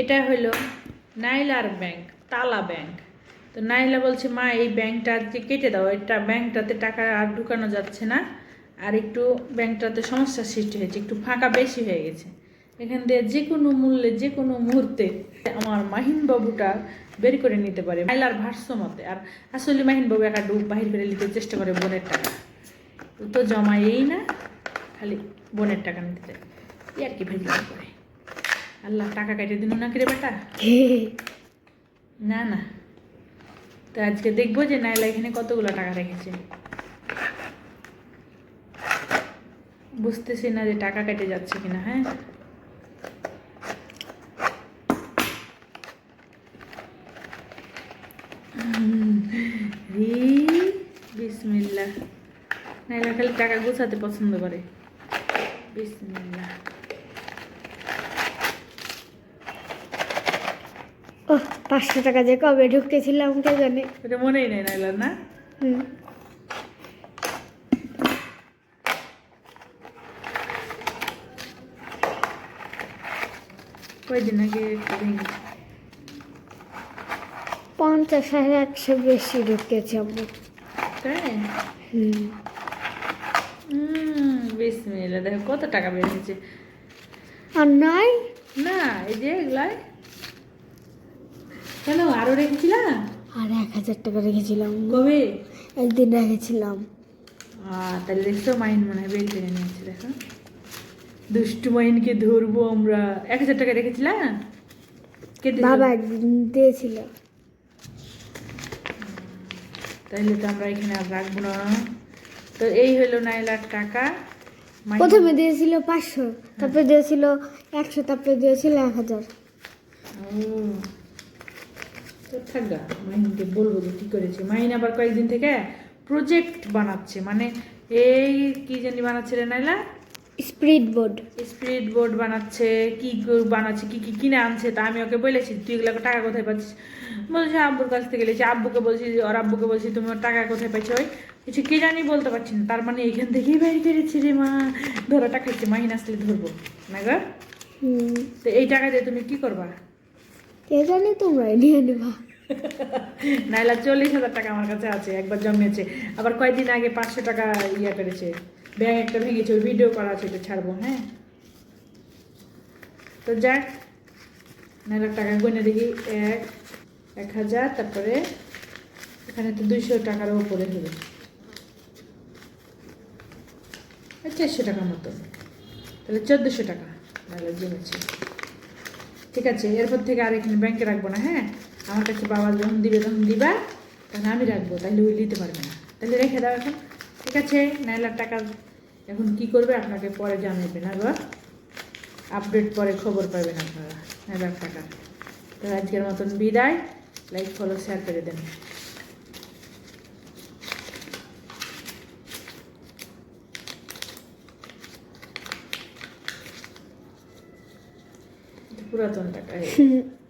এটা হলো নাইলার ব্যাংক, তালা ব্যাংক। তো নাইলা বলছে, মা, এই ব্যাংকটা যে কেটে দাও, এটা ব্যাংকটাতে টাকা আর ঢুকানো যাচ্ছে না। আর একটু ব্যাংকটাতে সমস্যার সৃষ্টি হয়েছে, একটু ফাঁকা বেশি হয়ে গেছে। এখান দিয়ে যে কোনো মূল্যে, যে কোনো মুহূর্তে আমার মাহিন বাবুটা বের করে নিতে পারে নাইলার ভাষ্য মতে। আর আসলে মাহিন বাবু একা ডুব বাহির করে নিতে চেষ্টা করে বোনের টাকা। তো জমায়েই না, খালি বোনের টাকা নিতে চায়। আর কি ভেজলাম করে। আল্লাহ টাকা কেটে দিন না কিরে বেটা? না না। তো আজকে দেখব যে নাইলা এখানে কতগুলো টাকা রেখেছে। বুঝতেছি না যে টাকা কেটে যাচ্ছে কিনা হ্যাঁ? রি বিসমিল্লাহ। নাইলা খালি টাকা গুছাতে পছন্দ করে। বিসমিল্লাহ। ও পাঁচশো টাকা যে কবে ঢুকতেছিলাম কে জানে। এটা মনেই নেই নাইলার না? হুম। কয়দিন আগে পঞ্চাশ হাজার একশো বেশি ঢুকেছে আব্বু তাই? হুম। হুম বিসমিল্লাহ দেখো কত টাকা হয়েছে আর নাই না এই যে এগুলাই। কেন? আরও রেখেছিলাম? আর এক হাজার টাকা রেখেছিলাম কবে? একদিন রেখেছিলাম। তাহলে দেখছ মাইন মনে হয় বের করে নিয়েছে দেখো। দুষ্টু মাইনকে ধরবো আমরা। এক হাজার টাকা রেখেছিলাম কে বাবা একদিন দিয়েছিল। তাইলে তো আমরা এখানে আর রাখব না। তো এই হলো নাইলার টাকা। প্রথমে দিয়েছিল পাঁচশো তারপরে দিয়েছিল একশো তারপরে দিয়েছিল এক হাজার। ও, থাকবা মাহিনকে বলব যে কী করেছে। মাহিন আবার কয়েকদিন থেকে প্রজেক্ট বানাচ্ছে মানে এই কি জানি বানাচ্ছে রে Naila? Spread board spread board বানাচ্ছে কি বানাচ্ছে কি কি কিনে আনছে তা আমি ওকে বলেছি তুই এগুলো টাকা কোথায় পাচ্ছিস? বলছে আব্বুর কাছ থেকে গেলেছি আব্বুকে বলছি ওর আব্বুকে বলছি তুমি ওর টাকা কোথায় পাইছো ওই? কিছু কে জানি বলতে পারছি না তার মানে এখান থেকেই বাইরে করেছি রে মা। ধরাটা খাচ্ছে মাহিন আসলে ধরবো। না গো? তো এই টাকা দিয়ে তুমি কি করবা? কে জানে তোমরাই নিয়ে নেবা? নাইলা চল্লিশ হাজার টাকা আমার কাছে আছে, একবার জমিয়েছে আবার কয়েকদিন আগে পাঁচশো টাকা ইয়ে করেছে। ব্যাংক একটা ভেঙেছে ভিডিও করা আছে এটা ছাড়বো হ্যাঁ? তো যাক, নাইলার টাকা গনে দেখি, এক এক হাজার, তারপরে এখানে তো দুইশো টাকার উপরে হবে। চারশো টাকার মতো। তাহলে চোদ্দোশো টাকা নাইলা জমেছে। ঠিক আছে, এরপর থেকে আর এখানে ব্যাংকে রাখব না হ্যাঁ? আমার কাছে বাবা যখন দিবে তখন দিবা তখন আমি রাখব, তাহলে ওই নিতে পারবে না। তাহলে রেখে দাও এখন। ঠিক আছে নাইলার টাকা এখন কি করবে আপনাকে পরে জানাবে না গো আপডেট পরে খবর পাবেন আপনারা। নাইলার টাকা। তো আজকের মতন বিদায়। লাইক ফলো শেয়ার করে দেন। পুরাতন টাকা।